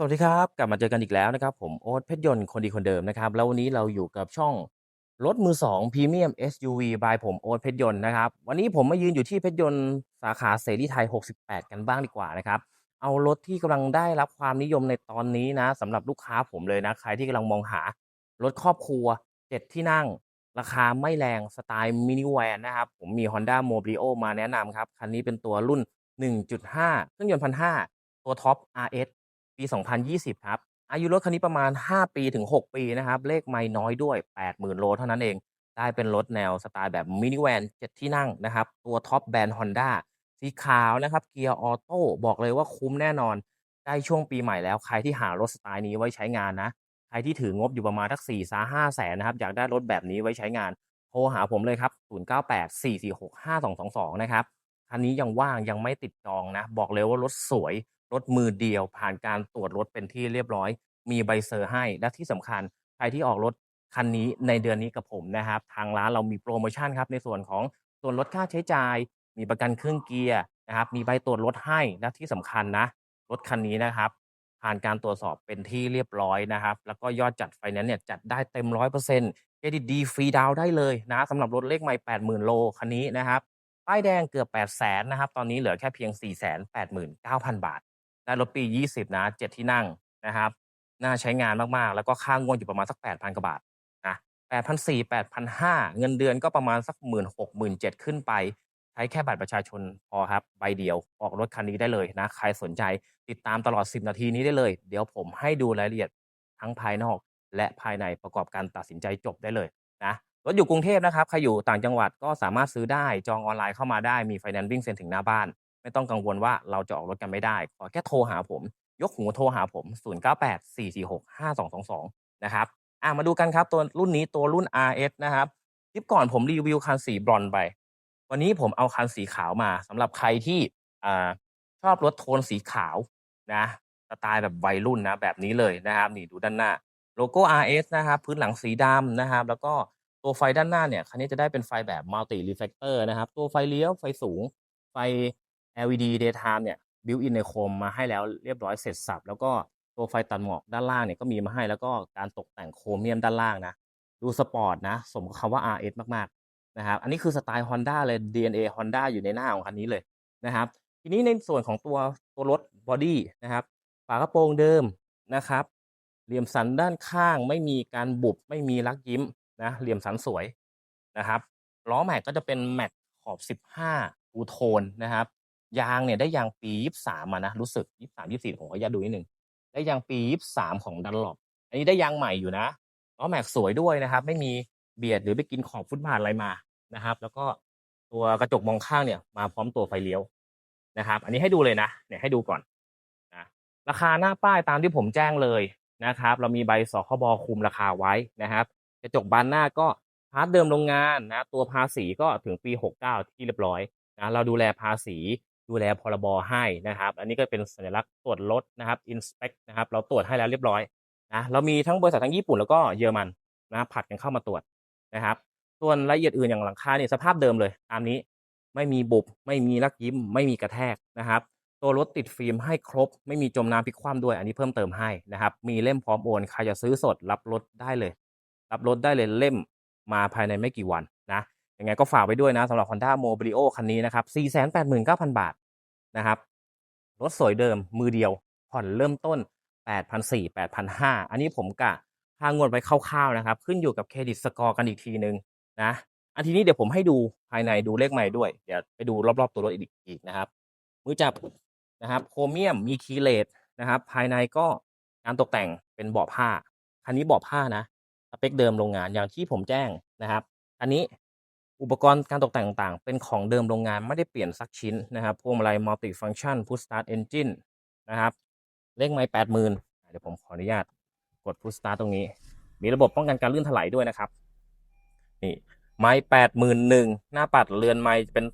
สวัสดีครับ กลับมาเจอกันอีกแล้วนะครับ ผมโอ๊ตเพชรยนต์คนดีคนเดิมนะครับ แล้ววันนี้เราอยู่กับช่องรถมือ2 Premium SUV by ผมโอ๊ตเพชรยนต์นะครับ วันนี้ผมมายืนอยู่ที่เพชรยนต์สาขาเสรีไทย 68 กันบ้างดีกว่านะครับ เอารถที่กำลังได้รับความนิยมในตอนนี้นะสำหรับลูกค้าผมเลยนะ ใครที่กำลังมองหารถครอบครัว 7 ที่นั่ง ราคาไม่แรงสไตล์มินิแวนนะครับผมมี Honda m o b i o มาแนะนำครับคันนี้เป็นตัวรุ่น 1.5เครื่องยนต์1,500ตัวท็อป RS ปี 2020 ครับ อายุรถคันนี้ประมาณ 5 ปีถึง 6 ปีนะครับ เลขไม่น้อยด้วย 80,000 โลเท่านั้นเอง ได้เป็นรถแนวสไตล์แบบมินิแวน7ที่นั่งนะครับ ตัวท็อปแบรนด์ Honda สีขาวนะครับ เกียร์ออโต้บอกเลยว่าคุ้มแน่นอน ได้ช่วงปีใหม่แล้ว ใครที่หารถสไตล์นี้ไว้ใช้งานนะ ใครที่ถืองบอยู่ประมาณทัก4 5แสนนะครับ อยากได้รถแบบนี้ไว้ใช้งาน โทรหาผมเลยครับ 0984465222 นะครับ คันนี้ยังว่างยังไม่ติดจองนะ บอกเลยว่ารถสวย รถมือเดียว ผ่านการตรวจรถเป็นที่เรียบร้อย มีใบเซอร์ให้และที่สำคัญใครที่ออกรถคันนี้ในเดือนนี้กับผมนะครับ ทางร้านเรามีโปรโมชั่นครับในส่วนของส่วนลดค่าใช้จ่าย มีประกันเครื่องเกียร์นะครับ มีใบตรวจรถให้และที่สำคัญนะรถคันนี้นะครับ ผ่านการตรวจสอบเป็นที่เรียบร้อยนะครับ แล้วก็ยอดจัดไฟแนนซ์เนี่ยจัดได้เต็ม100%เปอร์เซ็นต์เครดิตดีฟรีดาวได้เลยนะสำหรับรถเลขไม่80,000โลคันนี้นะครับป้ายแดงเกือบ800,000นะครับ ตอนนี้เหลือแค่เพียง489,000บาท ได้รถปี 20 นะ 7 ที่นั่งนะครับน่าใช้งานมากๆ แล้วก็ค่างวดอยู่ประมาณสัก 8,000 กว่าบาทนะ8,400 8,500 เงินเดือนก็ประมาณสัก 16,000 7 ขึ้นไป ใช้แค่บัตรประชาชนพอครับ ใบเดียวออกรถคันนี้ได้เลยนะ ใครสนใจติดตามตลอด 10 นาทีนี้ได้เลย เดี๋ยวผมให้ดูรายละเอียดทั้งภายนอก และภายในประกอบการตัดสินใจจบได้เลยนะรถอยู่กรุงเทพนะครับ ใครอยู่ต่างจังหวัดก็สามารถซื้อได้จองออนไลน์เข้ามาได้มีไฟแนนซ์วิ่งเซ็นถึงหน้าบ้าน ไม่ต้องกังวลว่าเราจะออกรถกันไม่ได้ ขอแค่โทรหาผม ยกหูโทรหาผม 0984465222 นะครับอะมาดูกันครับตัวรุ่นนี้ตัวรุ่น RS นะครับคลิปก่อนผมรีวิวคันสีบรอนไป วันนี้ผมเอาคันสีขาวมาสำหรับใครที่อ่าชอบรถโทนสีขาวนะสไตล์แบบวัยรุ่นนะแบบนี้เลยนะครับนี่ดูด้านหน้าโลโก้ RS นะครับพื้นหลังสีดำนะครับ แล้วก็ตัวไฟด้านหน้าเนี่ยคันนี้จะได้เป็นไฟแบบ Multi Reflector นะครับ ตัวไฟเลี้ยวไฟสูง ไฟ LED Daytime เนี่ย built in ในโคมมาให้แล้วเรียบร้อยเสร็จสับ แล้วก็ตัวไฟตัดหมอกด้านล่างเนี่ยก็มีมาให้แล้วก็การตกแต่งโครเมียมด้านล่างนะ ดูสปอร์ตนะ สมกับคำว่า RS มากๆนะครับอันนี้คือสไตล์ Honda เลย DNA Honda อยู่ในหน้าของคันนี้เลยนะครับ ทีนี้ในส่วนของตัวตัวรถบอดี้นะครับฝากระโปรงเดิมนะครับ เหลี่ยมสันด้านข้างไม่มีการบุบไม่มีรักยิ้มนะเหลี่ยมสันสวยนะครับล้อแม็กก็จะเป็นแม็กขอบ 15ทูโทนนะครับ ยางเนี่ยได้ยางปี23มมานะรู้สึก23 24ผมขออนุญาตดูนิดหนึ่งได้ยางปี23ของดันหลบอันนี้ได้ยางใหม่อยู่นะล้อแม็กสวยด้วยนะครับ ไม่มีเบียดหรือไปกินขอบฟุตบาทอะไรมานะครับ แล้วก็ตัวกระจกมองข้างเนี่ยมาพร้อมตัวไฟเลี้ยวนะครับ อันนี้ให้ดูเลยนะเนี่ยให้ดูก่อนนะราคาหน้าป้ายตามที่ผมแจ้งเลยนะครับ เรามีใบสคบคุมราคาไว้นะครับ กระจกบานหน้าก็พาร์ทเดิมโรงงานนะ ตัวภาษีก็ถึงปี 69 ที่เรียบร้อยนะเราดูแลภาษี ดูแลพรบให้นะครับ อันนี้ก็เป็นสัญลักษณ์ตรวจรถนะครับ inspect นะครับ เราตรวจให้แล้วเรียบร้อยนะเรามีทั้งบริษัททั้งญี่ปุ่นแล้วก็เยอรมันนะผัดกันเข้ามาตรวจนะครับ ส่วนรายละเอียดอื่นอย่างหลังคาเนี่ยสภาพเดิมเลย ตามนี้ไม่มีบุบไม่มีลักยิ้ม ไม่มีกระแทกนะครับ ตัวรถติดฟิล์มให้ครบ ไม่มีจมน้ำพลิกคว่ำด้วย อันนี้เพิ่มเติมให้นะครับ มีเล่มพร้อมโอนใครจะซื้อสดรับรถได้เลย รับรถได้เลยเล่มมาภายในไม่กี่วัน ยังไงก็ฝากไว้ด้วยนะสำหรับ Honda m o b r i o คันนี้นะครับ 489,000 บาทนะครับรถสวยเดิมมือเดียว ผ่อนเริ่มต้น 8,400 8,500 อันนี้ผมกะค่างวดไว้คร่าวๆนะครับ ขึ้นอยู่กับเครดิตสกอร์กันอีกทีหนึ่งนะอันทีนี้เดี๋ยวผมให้ดูภายในดูเลขใหม่ด้วย เดี๋ยวไปดูรอบๆตัวรถอีกอีกนะครับ มือจับนะครับโครเมียมมีคีเลสนะครับ ภายในก็การตกแต่งเป็นเบาะผ้า คันนี้เบาะผ้านะสเปคเดิมโรงงานอย่างที่ผมแจ้งนะครับ อันนี้ อุปกรณ์การตกแต่งต่างๆ เป็นของเดิมโรงงานไม่ได้เปลี่ยนสักชิ้นนะครับ พวงมาลัยมัลติฟังชันพุชสตาร์ทเอนจินนะครับ เลขไม้แปดหมื่นเดี๋ยวผมขออนุญาตกดพุชสตาร์ทตรงนี้ มีระบบป้องกันการลื่นถลายด้วยนะครับ นี่ไม้แปดหมื่นหนึ่งหน้าปัดเรือนไม้เป็น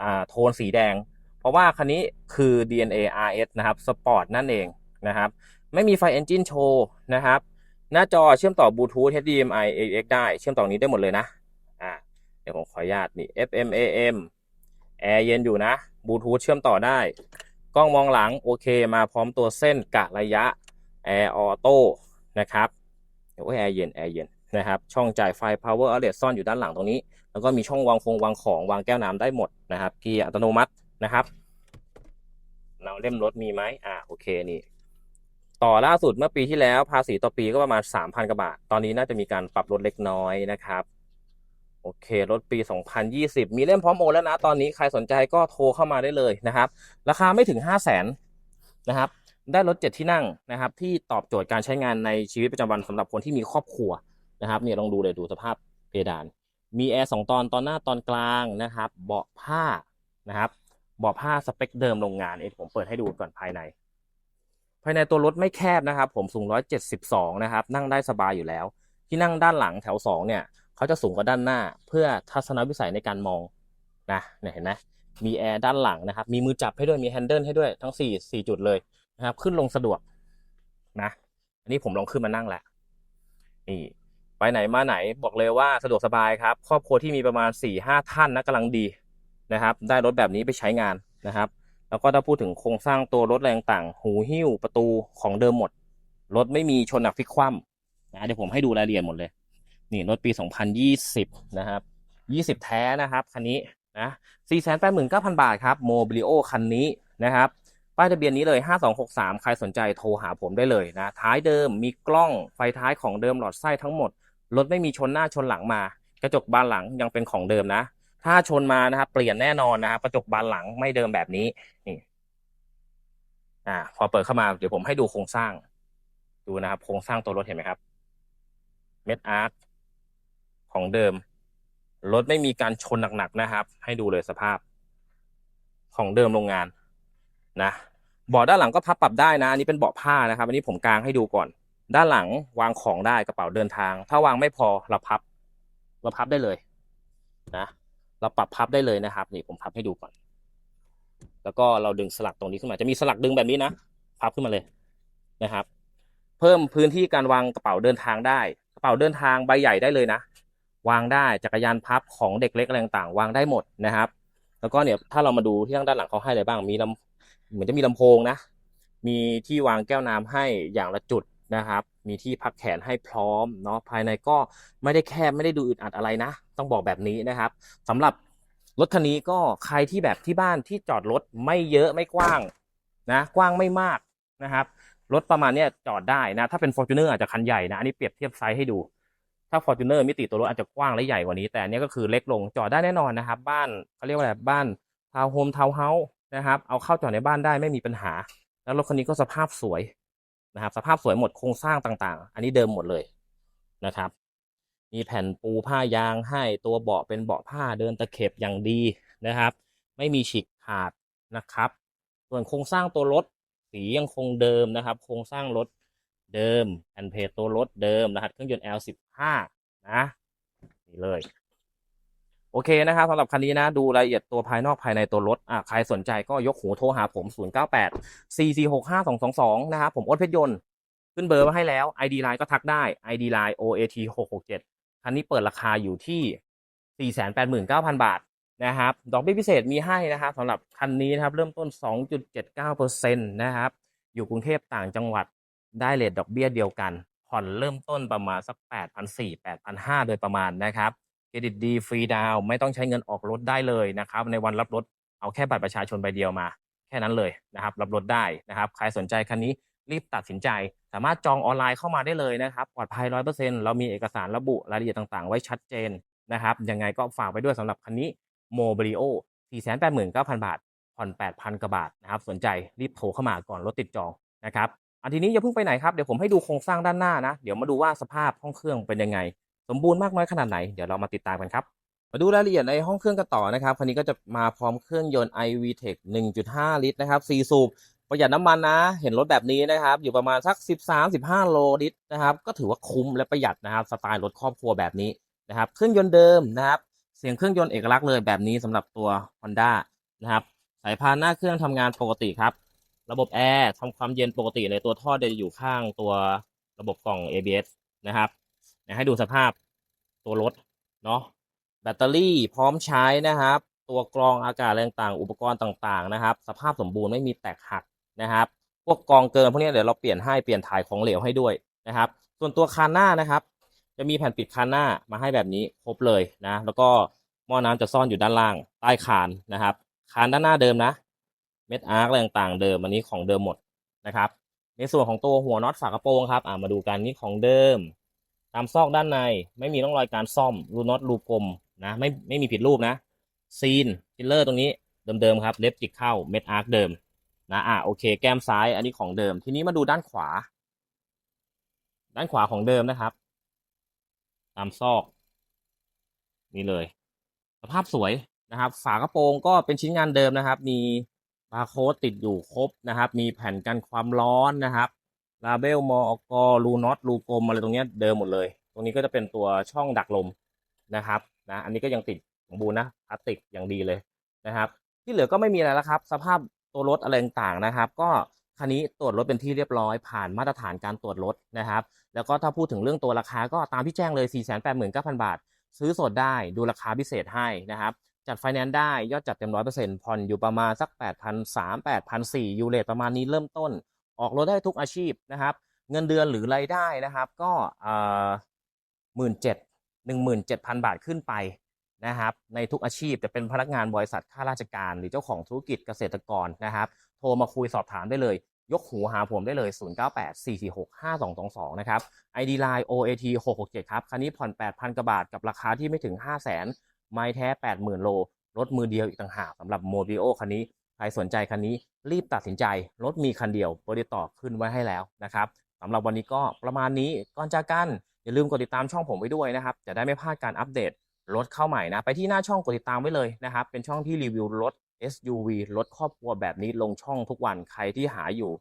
อ่าโทนสีแดง เพราะว่าคันนี้คือ DNA RS นะครับสปอร์ตนั่นเองนะครับ ไม่มีไฟเอนจินโชว์นะครับ หน้าจอเชื่อมต่อบลูทูธ HDMI AX ได้ เชื่อมต่อนี้ได้หมดเลยนะ ดี๋ยวผมขออนุญาตนี่ FM AM แอร์เย็นอยู่นะบลูทูธเชื่อมต่อได้ กล้องมองหลังโอเคมาพร้อมตัวเส้นกะระยะแอร์ออโต้นะครับโอ้ยแอร์เย็นแอร์เย็นนะครับ ช่องจ่ายไฟ power outlet ซ่อนอยู่ด้านหลังตรงนี้ แล้วก็มีช่องวางคงวางของวางแก้วน้ำได้หมดนะครับเกียร์อัตโนมัตินะครับเราเล่มรถมีไหมอ่าโอเคนี่ ต่อล่าสุดเมื่อปีที่แล้วภาษีต่อปีก็ประมาณ 3,000กว่าบาท ตอนนี้น่าจะมีการปรับลดเล็กน้อยนะครับ โอเค รถปี 2020 มีเล่มพร้อมโอนแล้วนะ ตอนนี้ใครสนใจก็โทรเข้ามาได้เลยนะครับ ราคาไม่ถึง 5 0 0 0 0นนะครับ ได้รถ 7 ที่นั่งนะครับ ที่ตอบโจทย์การใช้งานในชีวิตประจำวันสำหรับคนที่มีครอบครัวนะครับเนี่ยลองดูเลยดูสภาพเพดาน มีแอร์สองตอนตอนหน้าตอนกลางนะครับ เบาะผ้านะครับ เบาะผ้าสเปคเดิมโรงงานเองผมเปิดให้ดูก่อนภายใน ภายในตัวรถไม่แคบนะครับ ผมสูง 172 นะครับ นั่งได้สบายอยู่แล้ว ที่นั่งด้านหลังแถว 2 เนี่ย เขาจะสูงกว่าด้านหน้า เพื่อทัศนวิสัยในการมองนะเนี่ยเห็นไหมมีแอร์ด้านหลังนะครับ มีมือจับให้ด้วยมีแฮนเดิลให้ด้วยทั้ง4 4จุดเลยนะครับ ขึ้นลงสะดวกนะอันนี้ผมลองขึ้นมานั่งแล้วนี่ไปไหนมาไหนบอกเลยว่าสะดวกสบายครับ ครอบครัวที่มีประมาณ4-5ท่านนะกำลังดีนะครับ ได้รถแบบนี้ไปใช้งานนะครับ แล้วก็ถ้าพูดถึงโครงสร้างตัวรถแรงต่าง หูหิ้วประตูของเดิมหมด รถไม่มีชนหนักพลิกคว่ำนะเดี๋ยวผมให้ดูรายละเอียดหมดเลย นี่รถปี 2020 นะครับ 20 แท้นะครับ คันนี้นะ489,000 บาทครับโมบิลิโอคันนี้นะครับป้ายทะเบียนนี้เลย 5263 ใครสนใจโทรหาผมได้เลยนะ ท้ายเดิมมีกล้องไฟท้ายของเดิมหลอดไส้ทั้งหมด รถไม่มีชนหน้าชนหลังมา กระจกบานหลังยังเป็นของเดิมนะ ถ้าชนมานะครับเปลี่ยนแน่นอนนะครับกระจกบานหลังไม่เดิมแบบนี้ นี่อ่า พอเปิดเข้ามาเดี๋ยวผมให้ดูโครงสร้าง ดูนะครับ โครงสร้างตัวรถเห็นไหมครับ เม็ดอาร์ค ของเดิม รถไม่มีการชนหนักๆนะครับ ให้ดูเลยสภาพ ของเดิมโรงงานนะเบาะด้านหลังก็พับปรับได้นะ อันนี้เป็นเบาะผ้านะครับ อันนี้ผมกางให้ดูก่อน ด้านหลังวางของได้กระเป๋าเดินทาง ถ้าวางไม่พอเราพับ เราพับได้เลยนะเราปรับพับได้เลยนะครับ นี่ผมพับให้ดูก่อน แล้วก็เราดึงสลักตรงนี้ขึ้นมาจะมีสลักดึงแบบนี้นะพับขึ้นมาเลยนะครับ เพิ่มพื้นที่การวางกระเป๋าเดินทางได้ กระเป๋าเดินทางใบใหญ่ได้เลยนะ วางได้จักรยานพับของเด็กเล็กอะไรต่างๆวางได้หมดนะครับ แล้วก็เนี่ยถ้าเรามาดูที่ด้านหลังเขาให้อะไรบ้างมีลำเหมือนจะมีลำโพงนะ มีที่วางแก้วน้ำให้อย่างละจุดนะครับ มีที่พักแขนให้พร้อมเนาะภายในก็ไม่ได้แคบไม่ได้ดูอึดอัดอะไรนะ ต้องบอกแบบนี้นะครับสำหรับรถคันนี้ก็ใครที่แบบที่บ้านที่จอดรถไม่เยอะไม่กว้างนะ กว้างไม่มากนะครับรถประมาณนี้จอดได้นะ ถ้าเป็น Fortuner อาจจะคันใหญ่นะ อันนี้เปรียบเทียบไซส์ให้ดู ถ้า Fortuner มิติตัวรถอาจจะกว้างและใหญ่กว่านี้ แต่อันนี้ก็คือเล็กลงจอดได้แน่นอนนะครับ บ้านเขาเรียกว่าอะไรบ้านทาวน์โฮมทาวน์เฮาส์นะครับ เอาเข้าจอดในบ้านได้ไม่มีปัญหา แล้วรถคันนี้ก็สภาพสวยนะครับ สภาพสวยหมดโครงสร้างต่างๆ อันนี้เดิมหมดเลยนะครับ มีแผ่นปูผ้ายางให้ตัวเบาะเป็นเบาะผ้าเดินตะเข็บอย่างดีนะครับ ไม่มีฉีกขาดนะครับ ส่วนโครงสร้างตัวรถสียังคงเดิมนะครับ โครงสร้างรถ เดิมแผ่นเพจตัวรถเดิมรหัสเครื่องยนต์ L15 นะนี่เลย โอเคนะครับสำหรับคันนี้นะ ดูรายละเอียดตัวภายนอกภายในตัวรถอะใครสนใจก็ยกหูโทรหาผม 098 4465 222 นะครับผมอ้นเพชรยนต์ขึ้นเบอร์มาให้แล้ว ID Line ก็ทักได้ ID Line OAT 667คันนี้เปิดราคาอยู่ที่ 489,000 บาทนะครับ ดอกเบี้ยพิเศษมีให้นะครับสำหรับคันนี้นะครับ เริ่มต้น 2.79%นะครับ อยู่กรุงเทพต่างจังหวัด ได้เลทดอกเบี้ยเดียวกัน ผ่อนเริ่มต้นประมาณสัก 8,400 8,500โดยประมาณนะครับเครดิตดีฟรีดาวน์ไม่ต้องใช้เงินออกรถได้เลยนะครับ ในวันรับรถเอาแค่บัตรประชาชนใบเดียวมา แค่นั้นเลยนะครับ รับรถได้นะครับ ใครสนใจคันนี้รีบตัดสินใจ สามารถจองออนไลน์เข้ามาได้เลยนะครับปลอดภัย100%เปอร์เซ็นต์เรามีเอกสารระบุรายละเอียดต่างๆ ไว้ชัดเจนนะครับ ยังไงก็ฝากไปด้วยสำหรับคันนี้โมบิโอ489,000 บาท ผ่อน 8,000 กว่าบาทนะครับ สนใจรีบโทรเข้ามาก่อนรถติดจองนะครับ อันทีนี้อย่าเพิ่งไปไหนครับเดี๋ยวผมให้ดูโครงสร้างด้านหน้านะ เดี๋ยวมาดูว่าสภาพห้องเครื่องเป็นยังไง สมบูรณ์มากน้อยขนาดไหนเดี๋ยวเรามาติดตามกันครับมาดูรายละเอียดในห้องเครื่องกันต่อนะครับคันนี้ก็จะมาพร้อมเครื่องยนต์ iVTEC 1.5 ลิตรนะครับ4สูบประหยัดน้ำมันนะ เห็นรถแบบนี้นะครับ อยู่ประมาณสัก 13-15 โลลิตรนะครับ ก็ถือว่าคุ้มและประหยัดนะครับ สไตล์รถครอบครัวแบบนี้นะครับ เครื่องยนต์เดิมนะครับ เสียงเครื่องยนต์เอกลักษณ์เลยแบบนี้สำหรับตัว Honda นะครับ สายพานหน้าเครื่องทำงานปกติครับ ระบบแอร์ทำความเย็นปกติเลยตัวท่อจะอยู่ข้างตัวระบบกล่อง ABS นะครับให้ดูสภาพตัวรถเนาะแบตเตอรี่พร้อมใช้นะครับ ตัวกรองอากาศอะไรต่างๆ อุปกรณ์ต่างๆนะครับ สภาพสมบูรณ์ไม่มีแตกหักนะครับพวกกองเกินพวกนี้เดี๋ยวเราเปลี่ยนให้เปลี่ยนถ่ายของเหลวให้ด้วยนะครับ ส่วนตัวคานหน้านะครับ จะมีแผ่นปิดคานหน้ามาให้แบบนี้ครบเลยนะ แล้วก็หม้อน้ำจะซ่อนอยู่ด้านล่างใต้คานนะครับ คานด้านหน้าเดิมนะ เม็ดอาร์คอะไรต่างๆเดิมอันนี้ของเดิมหมดนะครับ ในส่วนของตัวหัวน็อตฝากระโปรงครับอ่ามาดูกันนี่ของเดิม ตามซอกด้านในไม่มีร่องรอยการซ่อมรูน็อตรูกลมนะไม่ไม่มีผิดรูปนะซีนฟิลเลอร์ตรงนี้เดิมๆครับเล็บจิกเข้าเม็ดอาร์คเดิมนะอะโอเค แก้มซ้ายอันนี้ของเดิม ทีนี้มาดูด้านขวา ด้านขวาของเดิมนะครับ ตามซอก นี่เลย สภาพสวยนะครับ ฝากระโปรงก็เป็นชิ้นงานเดิมนะครับ มี บาร์โค้ดติดอยู่ครบนะครับ มีแผ่นกันความร้อนนะครับลาเบลมอกรูน็อตรูกลมอะไรตรงนี้เดิมหมดเลย ตรงนี้ก็จะเป็นตัวช่องดักลมนะครับนะอันนี้ก็ยังติดสมบูรณ์นะพลาสติกอย่างดีเลยนะครับ ที่เหลือก็ไม่มีอะไรแล้วครับ สภาพตัวรถอะไรต่างๆนะครับ ก็คันนี้ตรวจรถเป็นที่เรียบร้อยผ่านมาตรฐานการตรวจรถนะครับ แล้วก็ถ้าพูดถึงเรื่องตัวราคาก็ตามที่แจ้งเลย 489,000 บาท ซื้อสดได้ดูราคาพิเศษให้นะครับ จัดไฟแนนซ์ได้ยอดจัดเต็มร้อยเปอร์เซ็นต์ผ่อนอยู่ประมาณสัก8 3 0 0 8 4 0 0ยูเลตประมาณนี้เริ่มต้น ออกรถได้ทุกอาชีพนะครับ เงินเดือนหรือรายได้นะครับ ก็หมื่นเจ็ดหนึ่งหมื่นเจ็ดพันบาทขึ้นไปนะครับ ในทุกอาชีพจะเป็นพนักงานบริษัทข้าราชการ หรือเจ้าของธุรกิจเกษตรกรนะครับ โทรมาคุยสอบถามได้เลย ยกหูหาผมได้เลย 0984465222 นะครับ ID Line OAT 667 ครับ คันนี้ผ่อน 8,000กว่าบาทกับราคาที่ไม่ถึง 5 0 0 0 0 ไม้แท้ 80,000 โล รถมือเดียวอีกต่างหากสำหรับโมบิโอคันนี้ ใครสนใจคันนี้รีบตัดสินใจ รถมีคันเดียวบริต่อขึ้นไว้ให้แล้วนะครับสำหรับวันนี้ก็ประมาณนี้ก่อนจากกันอย่าลืมกดติดตามช่องผมไว้ด้วยนะครับ จะได้ไม่พลาดการอัปเดตรถเข้าใหม่นะ ไปที่หน้าช่องกดติดตามไว้เลยนะครับ เป็นช่องที่รีวิวรถ SUV รถครอบครัวแบบนี้ลงช่องทุกวันใครที่หาอยู่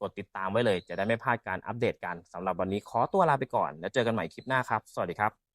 กดติดตามไว้เลย จะได้ไม่พลาดการอัปเดตกันสำหรับวันนี้ขอตัวลาไปก่อน แล้วเจอกันใหม่คลิปหน้าครับ สวัสดีครับ